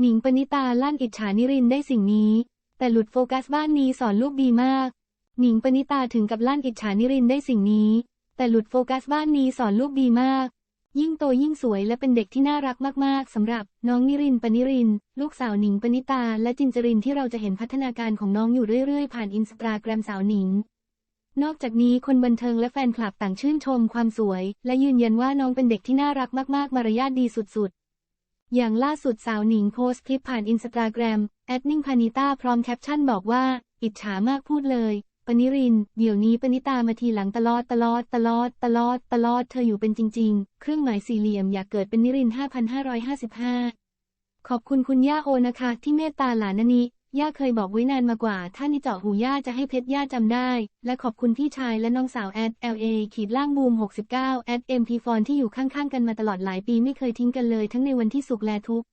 หนิงปณิตาลั่นอิจฉานิรินได้สิ่งนี้ แต่หลุดโฟกัสบ้านนี้สอนลูกดีมาก หนิงปณิตาถึงกับลั่นอิจฉานิรินได้สิ่งนี้ แต่หลุดโฟกัสบ้านนี้สอนลูกดีมาก ยิ่งโตยิ่งสวยและเป็นเด็กที่น่ารักมากๆสำหรับ น้องนิรินปณิริน ลูกสาวหนิงปณิตา และจินจรินที่เราจะเห็นพัฒนาการของน้องอยู่เรื่อยๆ ผ่านอินสตาแกรมสาวหนิงนอกจากนี้คนบันเทิงและแฟนคลับต่างชื่นชมความสวย และยืนยันว่าน้องเป็นเด็กที่น่ารักมากๆ มารยาทดีสุดๆ อย่างล่าสุดสาวหนิงโพสต์คลิปผ่านอินสตาแกรมแอดนิ่งพานิตาพร้อมแคปชั่นบอกว่า อิจฉามากพูดเลย ปนิริน เดี๋ยวนี้ปนิตามาทีหลังตลอดตลอดตลอดตลอดตลอดเธออยู่เป็นจริง ๆ เครื่องหมายสี่เหลี่ยมอยากเกิดเป็นนิรินทร์5555 ขอบคุณคุณย่าโอนะคะที่เมตตาหลานนนี้ ย่าเคยบอกไว้นานมากว่า ถ้านี่เจาะหูย่าจะให้เพชรย่าจำได้ และขอบคุณพี่ชายและน้องสาวแอด LA ขีดล่างบูม 69 แอด MP ฟอนที่อยู่ข้างๆกันมาตลอดหลายปีไม่เคยทิ้งกันเลยทั้งในวันที่สุขและทุกข์